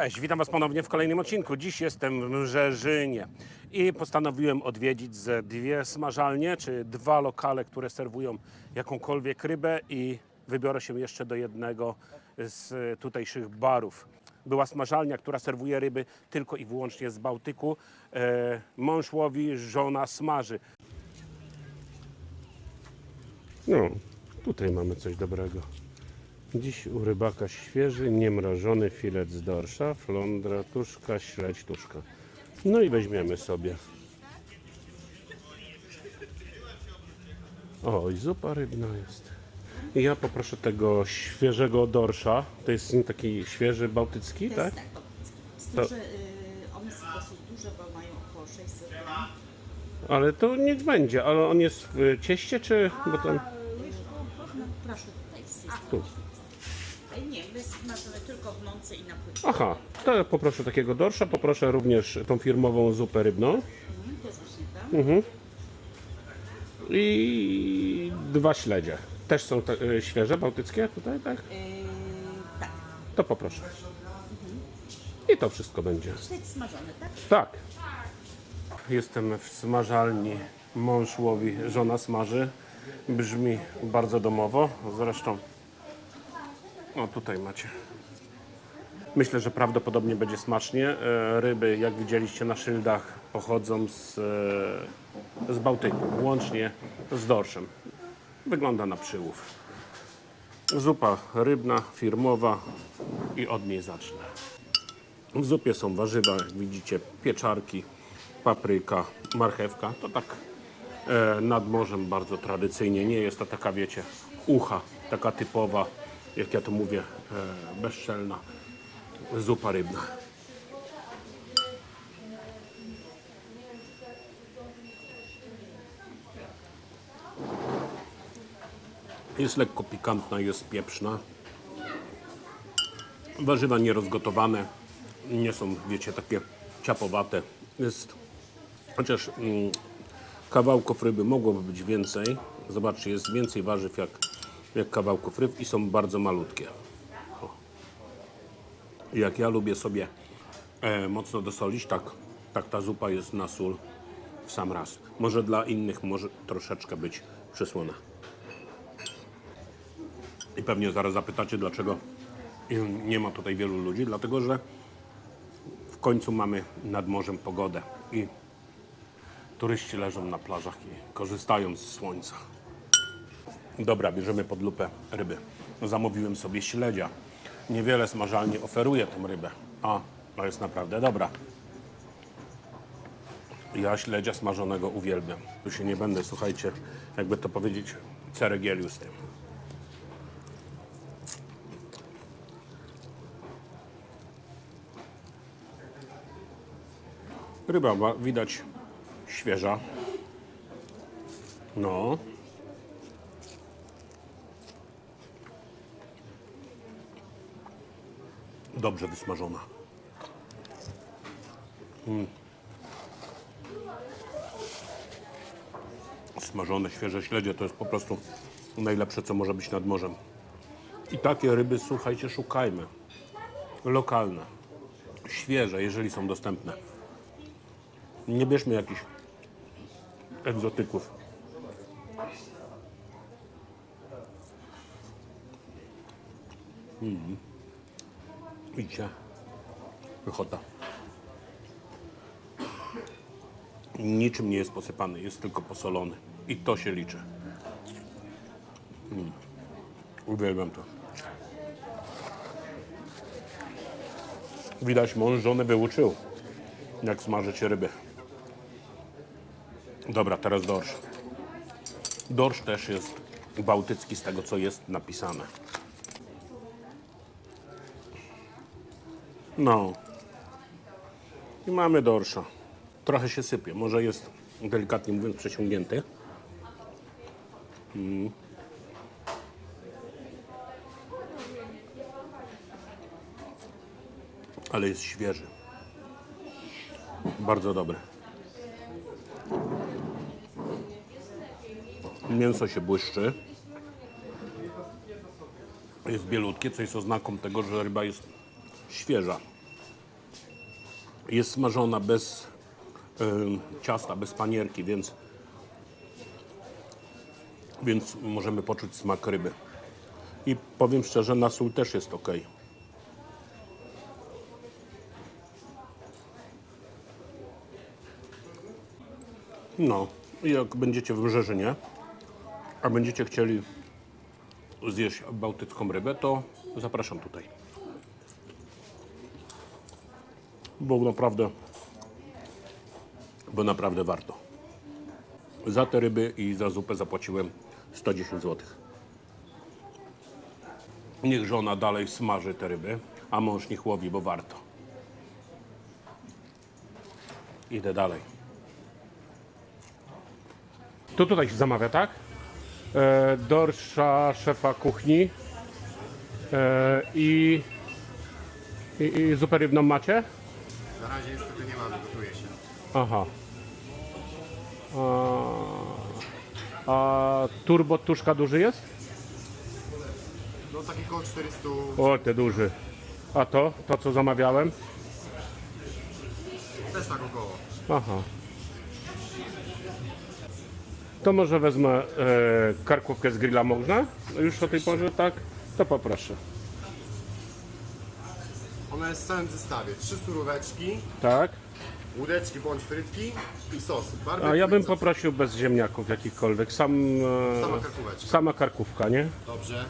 Cześć, witam Was ponownie w kolejnym odcinku. Dziś jestem w Rzeżynie i postanowiłem odwiedzić dwie smażalnie, czy dwa lokale, które serwują jakąkolwiek rybę i wybiorę się jeszcze do jednego z tutejszych barów. Była smażalnia, która serwuje ryby tylko i wyłącznie z Bałtyku. E, mąż łowi, żona smaży. No, tutaj mamy coś dobrego. Dziś u rybaka świeży, niemrożony filet z dorsza, flądra, tuszka, śledź, tuszka. No i weźmiemy sobie. O, i zupa rybna jest. I ja poproszę tego świeżego dorsza. To jest taki świeży bałtycki, To tak? tak. Jest duże, y, one są dosyć duże, bo mają około 600 gram. Ale to niech będzie. Ale on jest w cieście, czy... Bo tam... Proszę tutaj. Tu. Tylko w mące i na płycie. Aha, to ja poproszę takiego dorsza. Poproszę również tą firmową zupę rybną. Mhm, to jest. Mhm. I dwa śledzie. Też są te, y, świeże, bałtyckie tutaj, tak? Yy, tak, To poproszę. I to wszystko będzie. śledź smażony, tak? Tak. Jestem w smażalni. Mąż łowi, żona smaży. Brzmi bardzo domowo. Zresztą, o tutaj macie. Myślę, że prawdopodobnie będzie smacznie. E, Ryby, jak widzieliście na szyldach, pochodzą z, e, z Bałtyku, łącznie z dorszem. Wygląda na przyłów. Zupa rybna, firmowa i od niej zacznę. W zupie są warzywa, jak widzicie, pieczarki, papryka, marchewka. To tak e, nad morzem bardzo tradycyjnie. Nie jest to taka, wiecie, ucha, taka typowa, jak ja to mówię, e, bezczelna zupa rybna. Jest lekko pikantna, jest pieprzna. Warzywa nierozgotowane, nie są, wiecie, takie ciapowate. Jest, chociaż mm, kawałków ryby mogłoby być więcej. Zobaczcie, jest więcej warzyw jak, jak kawałków ryb i są bardzo malutkie. O. Jak ja lubię sobie e, mocno dosolić, tak, tak ta zupa jest na sól w sam raz. Może dla innych może troszeczkę być przysłona. I pewnie zaraz zapytacie, dlaczego nie ma tutaj wielu ludzi. Dlatego, że w końcu mamy nad morzem pogodę i turyści leżą na plażach i korzystają z słońca. Dobra, bierzemy pod lupę ryby. Zamówiłem sobie śledzia. Niewiele smażalnie oferuje tą rybę, a to jest naprawdę dobra. Ja śledzia smażonego uwielbiam. Tu się nie będę, słuchajcie, jakby to powiedzieć, ceregielił z tym. Ryba widać świeża. No. Dobrze wysmażona. Mm. Smażone, świeże śledzie to jest po prostu najlepsze, co może być nad morzem. I takie ryby, słuchajcie, szukajmy. Lokalne, świeże, jeżeli są dostępne. Nie bierzmy jakichś egzotyków. Mm. Widzicie? Pychota. Niczym nie jest posypany, jest tylko posolony. I to się liczy. Mm. Uwielbiam to. Widać, mąż żonę wyuczył jak smażyć ryby. Dobra, teraz dorsz. Dorsz też jest bałtycki z tego, co jest napisane. No. I mamy dorsza. Trochę się sypie. Może jest delikatnie mówiąc przeciągnięty. Mm. Ale jest świeży. Bardzo dobre. Mięso się błyszczy. Jest bielutkie, co jest oznaką tego, że ryba jest świeża. Jest smażona bez ciasta, bez panierki, więc, więc możemy poczuć smak ryby. I powiem szczerze, na sól też jest ok. No, jak będziecie w Brzeżynie, a będziecie chcieli zjeść bałtycką rybę, to zapraszam tutaj. Bo naprawdę, bo naprawdę warto. Za te ryby i za zupę zapłaciłem 110 zł. Niech żona dalej smaży te ryby, a mąż niech łowi, bo warto. Idę dalej. To tutaj się zamawia, tak? E, dorsza szefa kuchni e, i, i, i zupę rybną macie? Na razie niestety nie mamy, gotuje się. Aha. A, a turbo tuszka duży jest? No taki koło 400, O, te duży. A to? To co zamawiałem? też tak około. Aha. To może wezmę e, karkówkę z grilla można? Już o tej porze, tak? To poproszę. Ona jest w całym zestawie. Trzy suróweczki, Tak. łódeczki bądź frytki i sos. Barbecue A ja bym i sos. poprosił bez ziemniaków jakichkolwiek. Sam, e, Sama karkóweczka. sama karkówka, nie? Dobrze.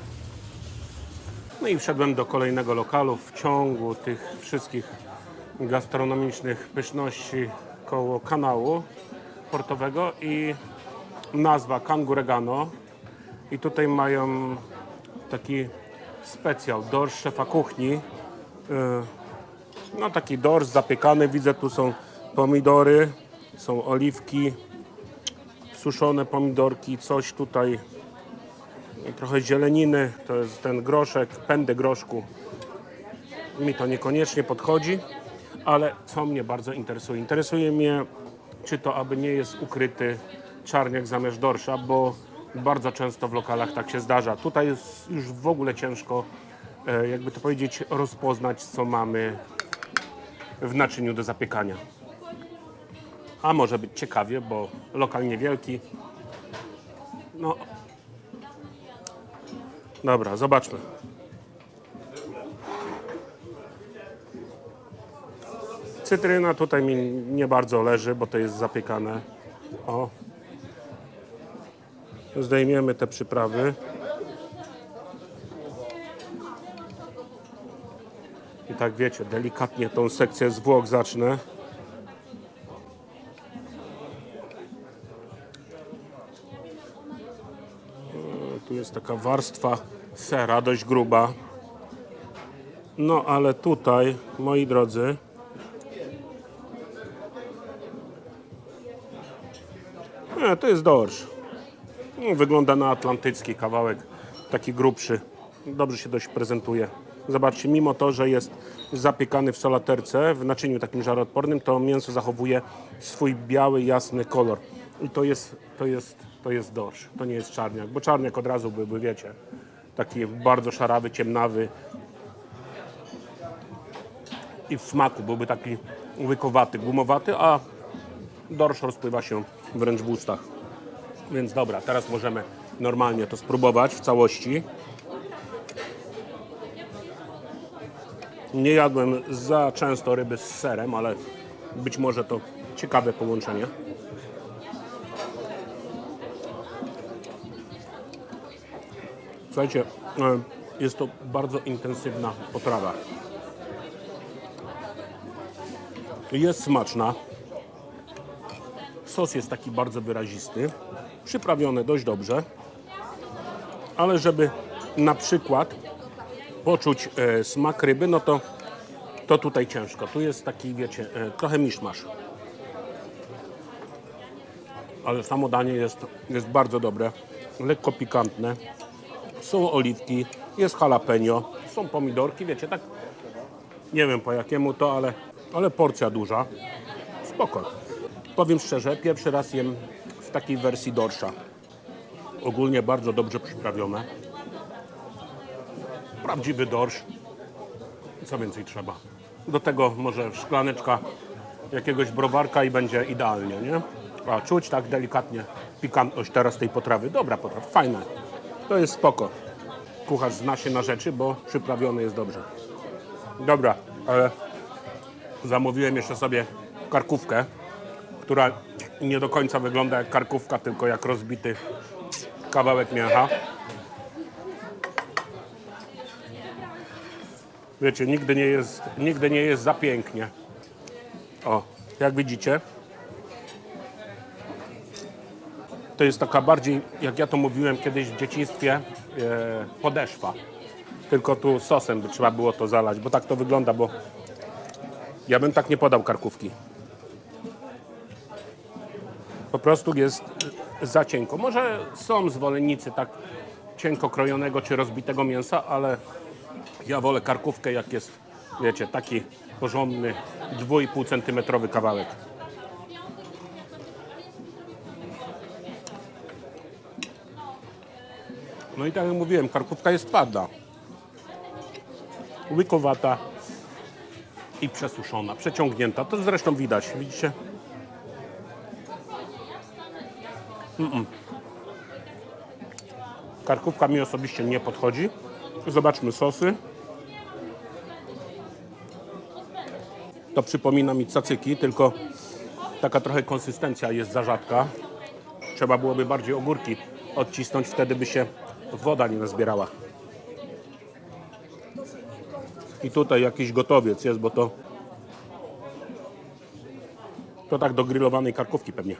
No i wszedłem do kolejnego lokalu w ciągu tych wszystkich gastronomicznych pyszności koło kanału portowego i nazwa Kanguregano i tutaj mają taki specjal, dorsz szefa kuchni no taki dorsz zapiekany, widzę tu są pomidory, są oliwki suszone pomidorki, coś tutaj trochę zieleniny, to jest ten groszek, pędy groszku. Mi to niekoniecznie podchodzi, ale co mnie bardzo interesuje? Interesuje mnie, czy to aby nie jest ukryty czarniak zamiast dorsza, bo bardzo często w lokalach tak się zdarza. Tutaj jest już w ogóle ciężko, e, jakby to powiedzieć, rozpoznać, co mamy w naczyniu do zapiekania. A może być ciekawie, bo lokal niewielki. No, Dobra, zobaczmy. Cytryna tutaj mi nie bardzo leży, bo to jest zapiekane. O. Zdejmiemy te przyprawy. Tak wiecie, delikatnie tą sekcję zwłok zacznę. Tu jest taka warstwa sera, dość gruba. No ale tutaj, moi drodzy, nie, to jest dorsz. No, Wygląda na atlantycki kawałek, taki grubszy. Dobrze się dość prezentuje. Zobaczcie, mimo to, że jest zapiekany w salaterce, w naczyniu takim żaroodpornym, to mięso zachowuje swój biały, jasny kolor. I to jest, to jest, to jest dorsz, to nie jest czarniak, bo czarniak od razu byłby, wiecie, taki bardzo szarawy, ciemnawy. I w smaku byłby taki łykowaty, gumowaty, a dorsz rozpływa się wręcz w ustach. Więc dobra, teraz możemy normalnie to spróbować w całości. Nie jadłem za często ryby z serem, ale być może to ciekawe połączenie. Słuchajcie, e, jest to bardzo intensywna potrawa. Jest smaczna. Sos jest taki bardzo wyrazisty, przyprawiony dość dobrze, ale żeby na przykład poczuć e, smak ryby, no to, to tutaj ciężko. Tu jest taki, wiecie, e, trochę miszmasz. Ale samo danie jest, jest bardzo dobre, lekko pikantne. Są oliwki, jest jalapeno, są pomidorki, wiecie, tak nie wiem po jakiemu to, ale, ale porcja duża. Spoko. Powiem szczerze, pierwszy raz jem w takiej wersji dorsza. Ogólnie bardzo dobrze przyprawione. Prawdziwy dorsz. Co więcej trzeba? Do tego może szklaneczka jakiegoś browarka i będzie idealnie, nie? A czuć tak delikatnie pikantność teraz tej potrawy. Dobra potrawa, fajne. To jest spoko. Kucharz zna się na rzeczy, bo przyprawiony jest dobrze. Dobra, ale zamówiłem jeszcze sobie karkówkę, która nie do końca wygląda jak karkówka, tylko jak rozbity kawałek mięcha. Wiecie, nigdy nie jest, nigdy nie jest za pięknie. O, jak widzicie, to jest taka bardziej, jak ja to mówiłem kiedyś w dzieciństwie, e, podeszwa. Tylko tu sosem by trzeba było to zalać, bo tak to wygląda, bo ja bym tak nie podał karkówki. Po prostu jest za cienko. Może są zwolennicy tak cienko krojonego czy rozbitego mięsa, ale ja wolę karkówkę, jak jest, wiecie, taki porządny 2,5 cm kawałek. No i tak jak mówiłem, karkówka jest twarda. Łykowata i przesuszona, przeciągnięta. To zresztą widać, widzicie? Karkówka mi osobiście nie podchodzi. Zobaczmy sosy. To przypomina mi cacyki, tylko taka trochę konsystencja jest za rzadka. Trzeba byłoby bardziej ogórki odcisnąć, wtedy by się woda nie nazbierała. I tutaj jakiś gotowiec jest, bo to to tak do grillowanej karkówki pewnie.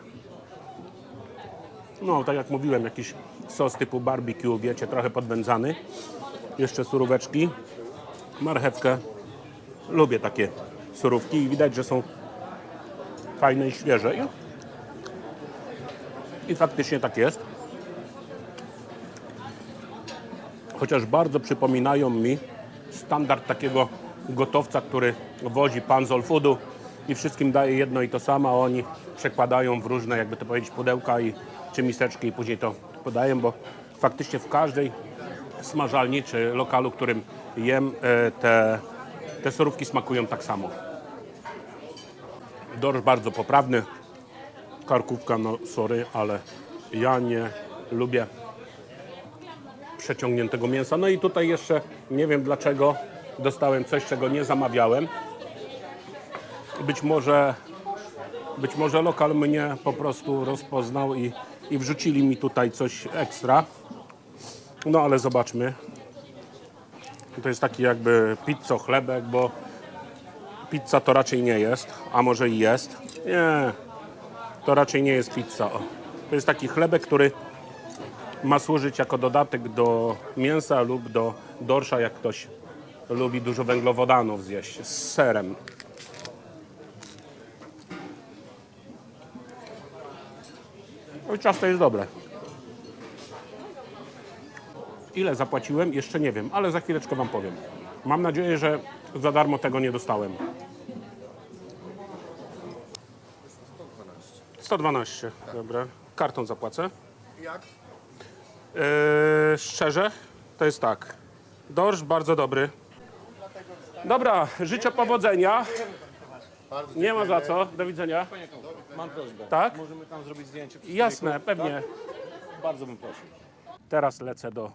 No, tak jak mówiłem, jakiś sos typu barbecue, wiecie, trochę podwędzany. Jeszcze suróweczki, marchewkę. Lubię takie surówki i widać, że są fajne i świeże. I, i faktycznie tak jest. Chociaż bardzo przypominają mi standard takiego gotowca, który wozi pan z i wszystkim daje jedno i to samo, a oni przekładają w różne, jakby to powiedzieć, pudełka i, czy miseczki i później to podają, bo faktycznie w każdej smażalni czy lokalu, którym jem, e, te, te surówki smakują tak samo. Dorsz bardzo poprawny. Karkówka, no sorry, ale ja nie lubię przeciągniętego mięsa. No i tutaj jeszcze nie wiem dlaczego dostałem coś, czego nie zamawiałem. Być może, być może lokal mnie po prostu rozpoznał i, i wrzucili mi tutaj coś ekstra. No ale zobaczmy. To jest taki jakby pizzo chlebek, bo pizza to raczej nie jest, a może i jest. Nie, to raczej nie jest pizza. O. To jest taki chlebek, który ma służyć jako dodatek do mięsa lub do dorsza, jak ktoś lubi dużo węglowodanów zjeść z serem. No i ciasto jest dobre. Ile zapłaciłem? Jeszcze nie wiem, ale za chwileczkę Wam powiem. Mam nadzieję, że za darmo tego nie dostałem. 112, dobra. Kartą zapłacę. Jak? Eee, szczerze, to jest tak. Dorsz bardzo dobry. Dobra, życzę powodzenia. Bardzo Nie ma za co. Do widzenia. Mam prośbę. Tak? Możemy tam zrobić zdjęcie? przy Jasne, stoliku? pewnie. Tak? Bardzo bym prosił. Teraz lecę do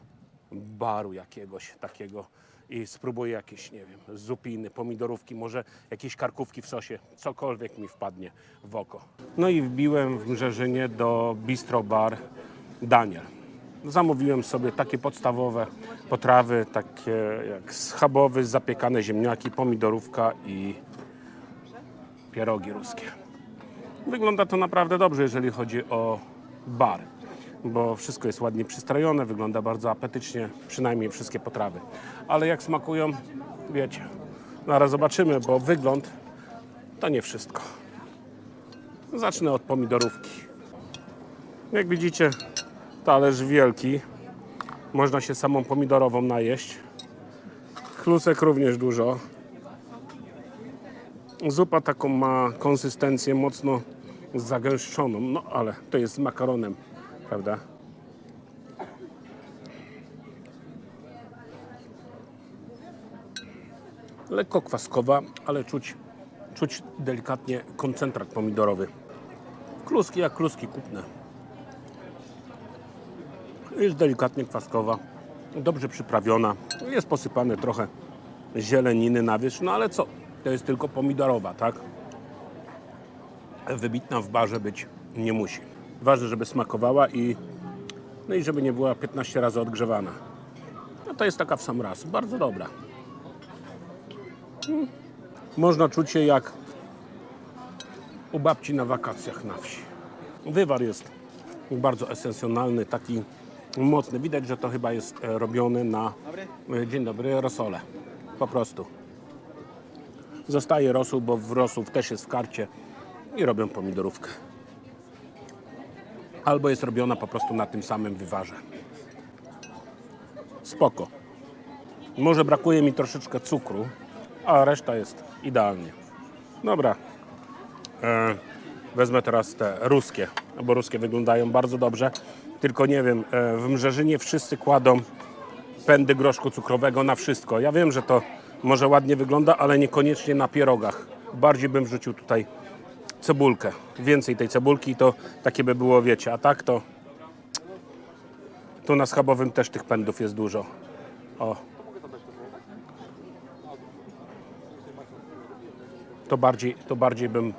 baru jakiegoś takiego i spróbuję jakieś, nie wiem, zupiny, pomidorówki, może jakieś karkówki w sosie, cokolwiek mi wpadnie w oko. No i wbiłem w Mrzeżynie do Bistro Bar Daniel. Zamówiłem sobie takie podstawowe potrawy, takie jak schabowy, zapiekane ziemniaki, pomidorówka i pierogi ruskie. Wygląda to naprawdę dobrze, jeżeli chodzi o bar, bo wszystko jest ładnie przystrojone, wygląda bardzo apetycznie, przynajmniej wszystkie potrawy. Ale jak smakują, wiecie. Zaraz zobaczymy, bo wygląd to nie wszystko. Zacznę od pomidorówki. Jak widzicie, talerz wielki. Można się samą pomidorową najeść. Chlusek również dużo. Zupa taką ma konsystencję mocno zagęszczoną, no ale to jest z makaronem, prawda? Lekko kwaskowa, ale czuć Czuć delikatnie koncentrat pomidorowy. Kluski jak kluski kupne. Jest delikatnie kwaskowa, dobrze przyprawiona. Jest posypane trochę zieleniny na wierzch, no ale co? To jest tylko pomidorowa, tak? Wybitna w barze być nie musi. Ważne, żeby smakowała i, no i żeby nie była 15 razy odgrzewana. No to jest taka w sam raz. Bardzo dobra. Mm. Można czuć się jak u babci na wakacjach na wsi. Wywar jest bardzo esencjonalny, taki mocny. Widać, że to chyba jest e, robione na e, dzień dobry rosole. Po prostu. Zostaje rosół, bo w rosół też jest w karcie i robią pomidorówkę. Albo jest robiona po prostu na tym samym wywarze. Spoko. Może brakuje mi troszeczkę cukru, a reszta jest idealnie. Dobra. E, wezmę teraz te ruskie, bo ruskie wyglądają bardzo dobrze. Tylko nie wiem, e, w Mrzeżynie wszyscy kładą pędy groszku cukrowego na wszystko. Ja wiem, że to może ładnie wygląda, ale niekoniecznie na pierogach. Bardziej bym wrzucił tutaj cebulkę. Więcej tej cebulki to takie by było, wiecie, a tak to tu na schabowym też tych pędów jest dużo. O. To bardziej, to bardziej bym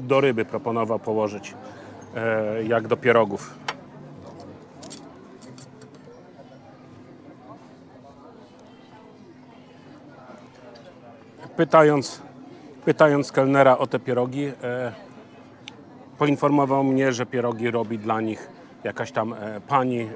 do ryby proponował położyć, e, jak do pierogów. Pytając, pytając kelnera o te pierogi, e, poinformował mnie, że pierogi robi dla nich jakaś tam e, pani e,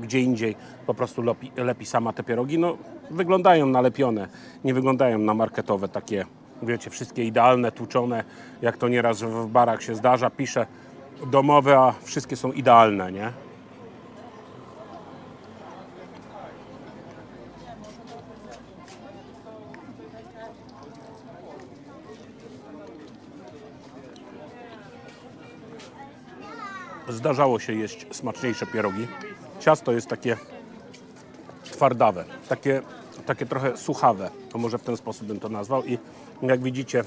gdzie indziej, po prostu lepi, lepi sama te pierogi. No, wyglądają nalepione, nie wyglądają na marketowe, takie, wiecie, wszystkie idealne, tłuczone, jak to nieraz w barach się zdarza. Pisze domowe, a wszystkie są idealne, nie? Zdarzało się jeść smaczniejsze pierogi. Ciasto jest takie twardawe, takie, takie trochę suchawe, to może w ten sposób bym to nazwał i jak widzicie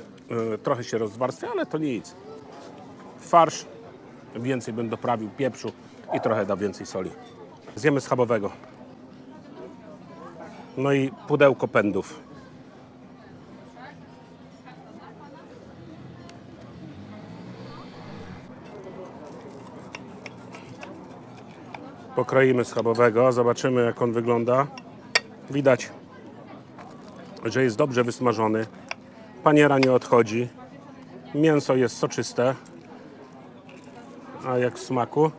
y, trochę się rozwarstwia, ale to nic. Farsz, więcej bym doprawił pieprzu i trochę da więcej soli. Zjemy schabowego. No i pudełko pędów. Pokroimy schabowego, zobaczymy jak on wygląda. Widać, że jest dobrze wysmażony. Paniera nie odchodzi. Mięso jest soczyste. A jak w smaku?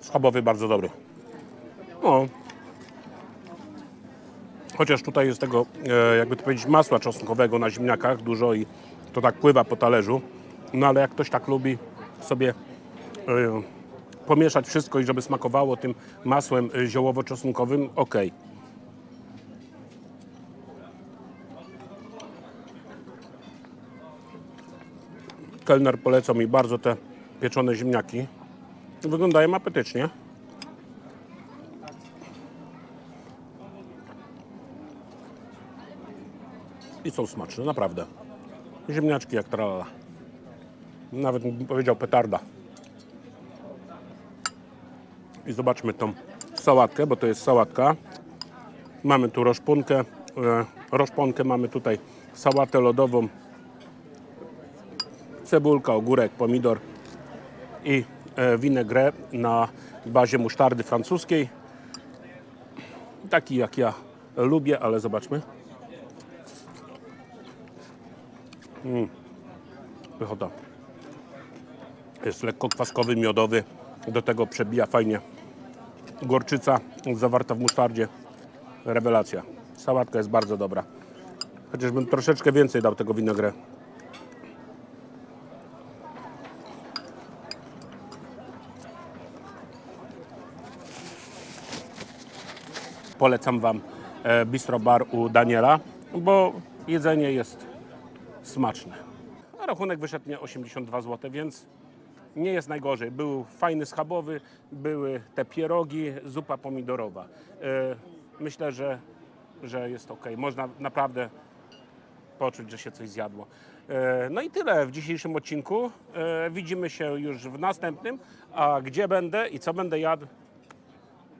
Schabowy bardzo dobry. O, Chociaż tutaj jest tego, e, jakby to powiedzieć, masła czosnkowego na ziemniakach dużo i to tak pływa po talerzu. No ale jak ktoś tak lubi sobie e, pomieszać wszystko i żeby smakowało tym masłem e, ziołowo-czosnkowym, ok. Kelner polecał mi bardzo te pieczone ziemniaki. Wyglądają apetycznie. I są smaczne, naprawdę. Ziemniaczki jak tralala. Nawet bym powiedział petarda. I zobaczmy tą sałatkę, bo to jest sałatka. Mamy tu roszpunkę, e, mamy tutaj sałatę lodową, cebulka, ogórek, pomidor i e, na bazie musztardy francuskiej. Taki jak ja lubię, ale zobaczmy. Pychota. Jest lekko kwaskowy, miodowy. Do tego przebija fajnie gorczyca zawarta w musztardzie. Rewelacja. Sałatka jest bardzo dobra. Chociażbym troszeczkę więcej dał tego winogre. Polecam Wam e, Bistro Bar u Daniela, bo jedzenie jest smaczne. A rachunek wyszedł mnie 82 zł, więc nie jest najgorzej. Był fajny schabowy, były te pierogi, zupa pomidorowa. E, Myślę, że, że jest ok. Można naprawdę poczuć, że się coś zjadło. E, No i tyle w dzisiejszym odcinku. E, Widzimy się już w następnym. A gdzie będę i co będę jadł,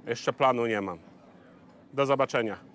jeszcze planu nie mam. Do zobaczenia.